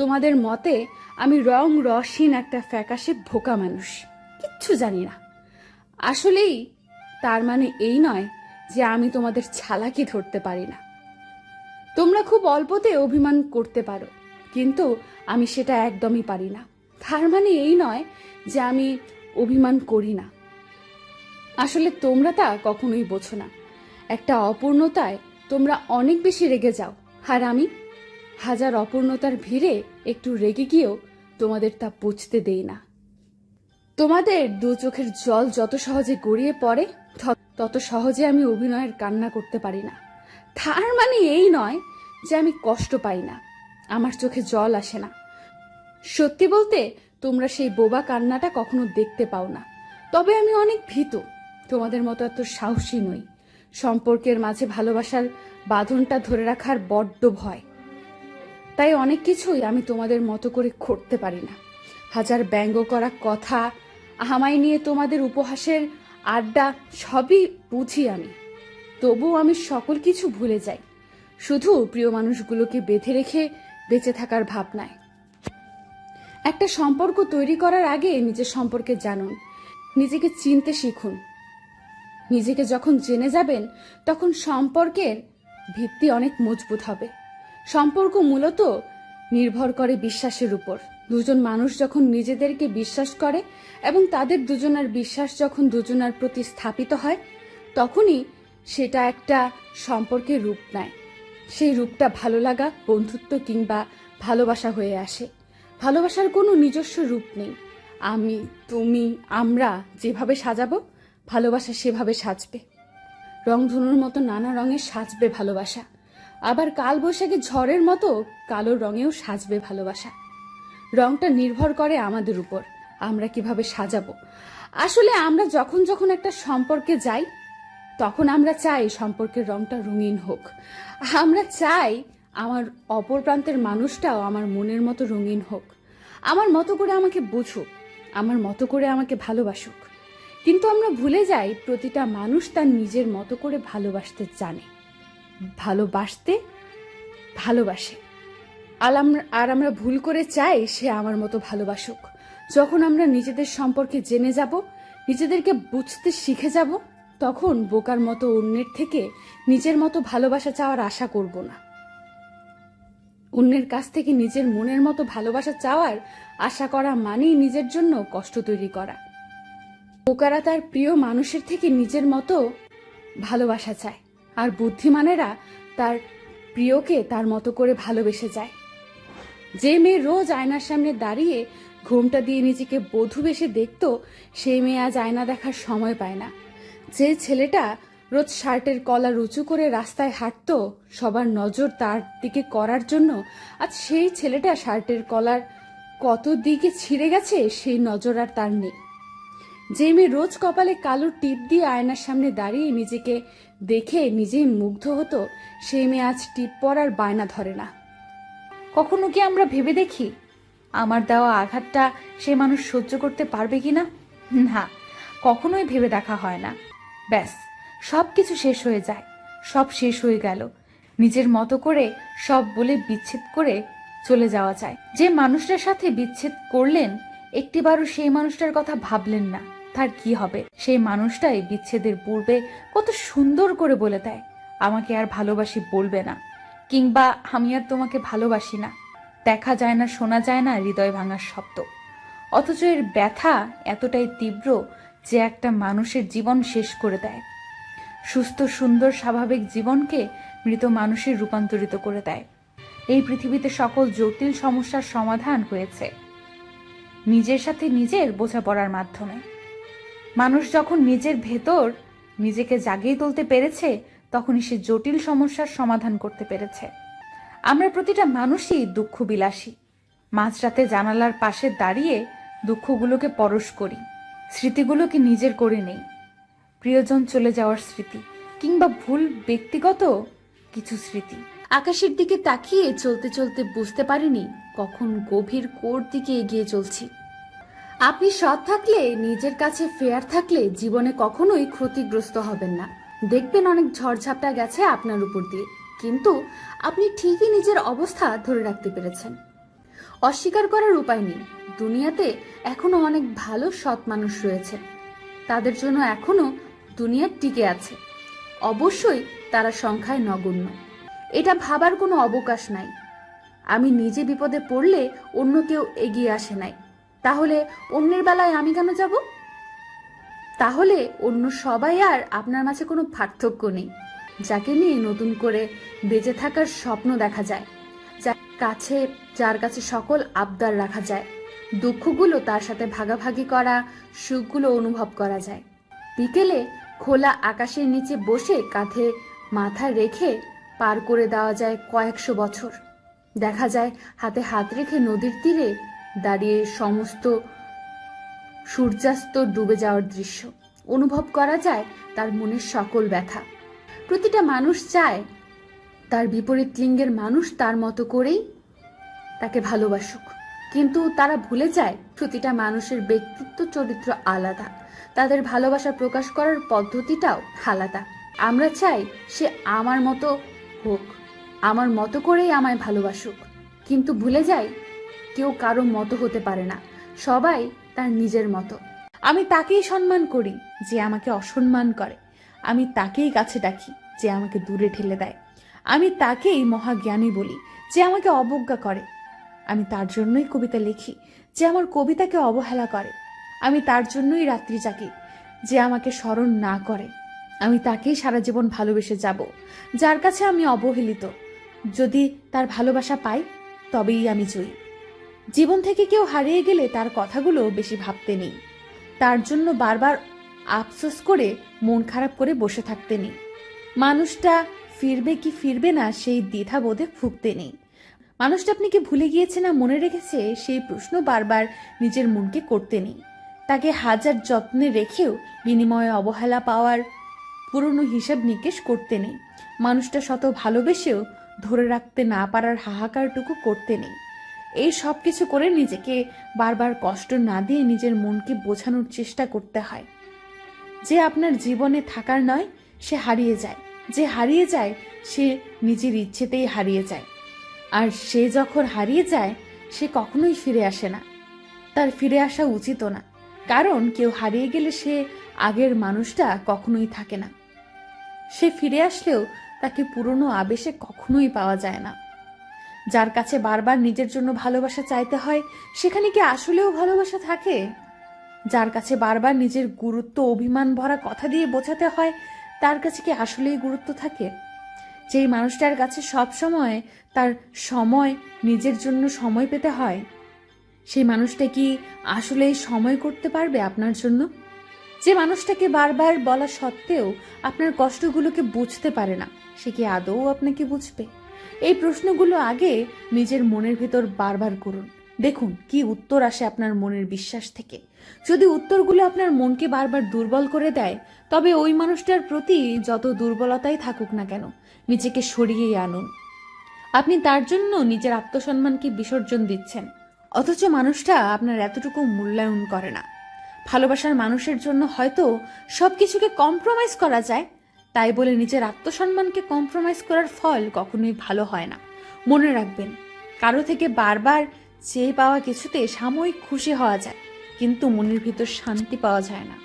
তোমাদের মতে আমি রং রসহীন একটা ফ্যাকাশে ভোকা মানুষ। কিচ্ছু জানি না। আসলেই তার মানে এই নয় যে আমি তোমাদের ছালাকি ধরতে পারি না। তোমরা খুব অল্পতে অভিমান করতে পারো, কিন্তু আমি সেটা একদমই পারি না। তার মানে এই নয় যে আমি অভিমান করি না। আসলে তোমরা তা কখনোই বোঝো না। একটা অপূর্ণতায় তোমরা অনেক বেশি রেগে যাও। আর আমি হাজার অপূর্ণতার ভিড়ে একটু রেগে গিয়েও তোমাদের তা বুঝতে দেই না। তোমাদের দু চোখের জল যত সহজে গড়িয়ে পড়ে তত সহজে আমি অভিনয়ের কান্না করতে পারি না। তার মানে এই নয় যে আমি কষ্ট পাই না। আমার চোখে জল আসে না। সত্যি বলতে, তোমরা সেই বোবা কান্নাটা কখনো দেখতে পাও না। তবে আমি অনেক ভীত। তোমাদের মতো এত সাহসী নই। সম্পর্কের মাঝে ভালোবাসার বাঁধনটা ধরে রাখার বড্ড ভয়। তাই অনেক কিছুই আমি তোমাদের মতো করে করতে পারি না। হাজার ব্যঙ্গ করা কথা আমায় নিয়ে তোমাদের উপহাসের আড্ডা সবই বুঝি আমি। তবুও আমি সকল কিছু ভুলে যাই। শুধু প্রিয় মানুষগুলোকে বেঁধে রেখে বেঁচে থাকার ভাবনায়। একটা সম্পর্ক তৈরি করার আগে নিজের সম্পর্কে জানুন, নিজেকে চিনতে শিখুন। নিজেকে যখন জেনে যাবেন, তখন সম্পর্কের ভিত্তি অনেক মজবুত হবে। সম্পর্ক মূলত নির্ভর করে বিশ্বাসের উপর। দুজন মানুষ যখন নিজেদেরকে বিশ্বাস করে এবং তাদের দুজনের বিশ্বাস যখন দুজনের প্রতি স্থাপিত হয়, তখনই সেটা একটা সম্পর্কের রূপ নেয়। সেই রূপটা ভালো লাগা, বন্ধুত্ব কিংবা ভালোবাসা হয়ে আসে। ভালোবাসার কোনো নিজস্ব রূপ নেই। আমি, তুমি, আমরা যেভাবে সাজাবো, ভালোবাসা সেভাবে সাজবে। রংধনুর মতো নানা রঙের সাজবে ভালোবাসা। আবার কাল বৈশাখী ঝড়ের মতো কালো রঙেও সাজবে ভালোবাসা। রংটা নির্ভর করে আমাদের উপর, আমরা কীভাবে সাজাবো। আসলে আমরা যখন যখন একটা সম্পর্কে যাই, তখন আমরা চাই সম্পর্কের রংটা রঙিন হোক। আমরা চাই আমার অপর প্রান্তের মানুষটাও আমার মনের মতো রঙিন হোক। আমার মতো করে আমাকে বুঝুক, আমার মতো করে আমাকে ভালোবাসুক। কিন্তু আমরা ভুলে যাই প্রতিটা মানুষ তার নিজের মতো করে ভালোবাসতে জানে। ভালোবাসতে ভালোবাসে। আর আমরা আর আমরা ভুল করে চাই সে আমার মতো ভালোবাসুক। যখন আমরা নিজেদের সম্পর্কে জেনে যাব, নিজেদেরকে বুঝতে শিখে যাব, তখন বোকার মতো অন্যের থেকে নিজের মতো ভালোবাসা চাওয়ার আশা করব না। অন্যের কাছ থেকে নিজের মনের মতো ভালোবাসা চাওয়ার আশা করা মানেই নিজের জন্য কষ্ট তৈরি করা। বোকারা তার প্রিয় মানুষের থেকে নিজের মতো ভালোবাসা চায়। আর বুদ্ধিমানেরা তার প্রিয়কে তার মতো করে ভালোবেসে যায়। যে মেয়ে রোজ আয়নার সামনে দাঁড়িয়ে ঘোমটা দিয়ে নিজেকে বধূ বেশে দেখত, সেই মেয়ে আজ আয়না দেখার সময় পায় না। যে ছেলেটা রোজ শার্টের কলা রুচু করে রাস্তায় হাঁটতো, সবার নজর তার দিকে করার জন্য আজ সেই ছেলেটা শার্টের কলার কত দিকে ছিঁড়ে গেছে, সেই নজর আর তার নেই। যে মেয়ে রোজ কপালে কালো টিপ দিয়ে আয়নার সামনে দাঁড়িয়ে নিজেকে দেখে নিজেই মুগ্ধ হতো সেই মেয়ে আজ টিপ পরার বায়না ধরে না। কখনো কি আমরা ভেবে দেখি, আমার দেওয়া আঘাতটা সে মানুষ সহ্য করতে পারবে কি না? না, কখনোই ভেবে দেখা হয় না। ব্যাস সব কিছু শেষ হয়ে যায়, সব শেষ হয়ে গেল। নিজের মতো করে সব বলে বিচ্ছেদ করে চলে যাওয়া যায়। যে মানুষটার সাথে বিচ্ছেদ করলেন, একটিবারও সেই মানুষটার কথা ভাবলেন না। তার কি হবে? সেই মানুষটাই বিচ্ছেদের পূর্বে কত সুন্দর করে বলে দেয়। আমাকে আর ভালোবাসি বলবে না, কিংবা আমি আর তোমাকে ভালোবাসি না। দেখা যায় না, শোনা যায় না হৃদয় ভাঙার শব্দ। অথচ এর ব্যথা এতটাই তীব্র যে একটা মানুষের জীবন শেষ করে দেয়। সুস্থ, সুন্দর, স্বাভাবিক জীবনকে মৃত মানুষের রূপান্তরিত করে দেয়। এই পৃথিবীতে সকল জটিল সমস্যার সমাধান হয়েছে। নিজের সাথে নিজের বোঝাপড়ার মাধ্যমে। মানুষ যখন নিজের ভেতর নিজেকে জাগিয়ে তুলতে পেরেছে, তখনই সে জটিল সমস্যার সমাধান করতে পেরেছে। আমরা প্রতিটা মানুষই দুঃখ বিলাসী মাঝরাতে জানালার পাশে দাঁড়িয়ে দুঃখগুলোকে পরশ করি, স্মৃতিগুলোকে নিজের করে নেই। প্রিয়জন চলে যাওয়ার স্মৃতি, কিংবা ভুল ব্যক্তিগত কিছু স্মৃতি। আকাশের দিকে তাকিয়ে চলতে চলতে বুঝতে পারিনি কখন গভীর কোর দিকে এগিয়ে চলছি। আপনি সৎ থাকলে, নিজের কাছে ফেয়ার থাকলে জীবনে কখনোই ক্ষতিগ্রস্ত হবেন না। দেখবেন অনেক ঝড়ঝাপটা গেছে আপনার উপর দিয়ে। কিন্তু আপনি ঠিকই নিজের অবস্থা ধরে রাখতে পেরেছেন। অস্বীকার করার উপায় নেই। দুনিয়াতে এখনও অনেক ভালো, সৎ মানুষ রয়েছে। তাদের জন্য এখনও দুনিয়া টিকে আছে। অবশ্যই তারা সংখ্যায় নগণ্য। এটা ভাবার কোনো অবকাশ নাই। আমি নিজে বিপদে পড়লে অন্য কেউ এগিয়ে আসে নাই। তাহলে অন্যের বেলায় আমি কেন যাব? তাহলে অন্য সবাই আর আপনার মাঝে কোনো পার্থক্য নেই। যাকে নিয়ে নতুন করে বেঁচে থাকার স্বপ্ন দেখা যায়, যার কাছে যার কাছে সকল আবদার রাখা যায়, দুঃখগুলো তার সাথে ভাগাভাগি করা, সুখগুলো অনুভব করা যায়। বিকেলে খোলা আকাশের নিচে বসে কাঁধে মাথা রেখে পার করে দেওয়া যায় কয়েকশো বছর। দেখা যায় হাতে হাত রেখে নদীর তীরে দাঁড়িয়ে সমস্ত সূর্যাস্ত ডুবে যাওয়ার দৃশ্য। অনুভব করা যায় তার মনের সকল ব্যথা। প্রতিটা মানুষ চায় তার বিপরীত লিঙ্গের মানুষ তার মতো করেই তাকে ভালোবাসুক। কিন্তু তারা ভুলে যায় প্রতিটা মানুষের ব্যক্তিত্ব চরিত্র আলাদা। তাদের ভালোবাসা প্রকাশ করার পদ্ধতিটাও আলাদা। আমরা চাই সে আমার মতো হোক, আমার মতো করেই আমায় ভালোবাসুক। কিন্তু ভুলে যাই কেউ কারও মতো হতে পারে না। সবাই তার নিজের মতো। আমি তাকেই সম্মান করি যে আমাকে অসম্মান করে। আমি তাকেই কাছে ডাকি যে আমাকে দূরে ঠেলে দেয়। আমি তাকেই মহাজ্ঞানী বলি যে আমাকে অবজ্ঞা করে। আমি তার জন্যই কবিতা লিখি যে আমার কবিতাকে অবহেলা করে। আমি তার জন্যই রাত্রি জাগি যে আমাকে স্মরণ না করে। আমি তাকেই সারা জীবন ভালোবেসে যাব, যার কাছে আমি অবহেলিত। যদি তার ভালোবাসা পাই, তবেই আমি জয়ী। জীবন থেকে কেউ হারিয়ে গেলে তার কথাগুলো বেশি ভাবতে নেই। তার জন্য বারবার আফসোস করে মন খারাপ করে বসে থাকতে নেই। মানুষটা ফিরবে কি ফিরবে না সেই দ্বিধাবোধে ভুগতে নেই। মানুষটা আপনি কি ভুলে গিয়েছে না মনে রেখেছে? সেই প্রশ্ন বারবার নিজের মনকে করতে নেই। তাকে হাজার যত্নে রেখেও বিনিময়ে অবহেলা পাওয়ার পুরনো হিসাব নিকেশ করতে নেই। মানুষটা শত ভালোবেসেও ধরে রাখতে না পারার হাহাকারটুকু করতে নেই। এই সব কিছু করে নিজেকে বারবার কষ্ট না দিয়ে নিজের মনকে বোঝানোর চেষ্টা করতে হয়। যে আপনার জীবনে থাকার নয়, সে হারিয়ে যায়। যে হারিয়ে যায়, সে নিজের ইচ্ছেতেই হারিয়ে যায়। আর সে যখন হারিয়ে যায়, সে কখনোই ফিরে আসে না। তার ফিরে আসা উচিত না। কারণ কেউ হারিয়ে গেলে সে আগের মানুষটা কখনোই থাকে না। সে ফিরে আসলেও তাকে পুরনো আবেশে কখনোই পাওয়া যায় না। যার কাছে বারবার নিজের জন্য ভালোবাসা চাইতে হয়, সেখানে কি আসলেও ভালোবাসা থাকে? যার কাছে বারবার নিজের গুরুত্ব, অভিমান ভরা কথা দিয়ে বোঝাতে হয়, তার কাছে কি আসলেই গুরুত্ব থাকে? যেই মানুষটার কাছে সব সময় তার সময়, নিজের জন্য সময় পেতে হয়, সেই মানুষটা কি আসলেই সময় করতে পারবে আপনার জন্য? যে মানুষটাকে বারবার বলা সত্ত্বেও আপনার কষ্টগুলোকে বুঝতে পারে না, সে কি আদৌ আপনাকে বুঝবে? এই প্রশ্নগুলো আগে নিজের মনের ভিতর বারবার করুন। দেখুন, কি উত্তর আসে আপনার মনের বিশ্বাস থেকে। যদি উত্তরগুলো আপনার মনকে বারবার দুর্বল করে দেয়, তবে ওই মানুষটার প্রতি যত দুর্বলতাই থাকুক না কেন, নিজেকে সরিয়েই আনুন। আপনি তার জন্য নিজের আত্মসম্মানকে বিসর্জন দিচ্ছেন, অথচ মানুষটা আপনার এতটুকু মূল্যায়ন করে না। ভালোবাসার মানুষের জন্য হয়তো সব কিছুকে কম্প্রোমাইজ করা যায় তাই বলে নিজের আত্মসম্মানকে কম্প্রোমাইজ করার ফল কখনোই ভালো হয় না। মনে রাখবেন, কারও থেকে বারবার চেয়ে পাওয়া কিছুতে সাময়িক খুশি হওয়া যায়, কিন্তু মনের ভিতর শান্তি পাওয়া যায় না।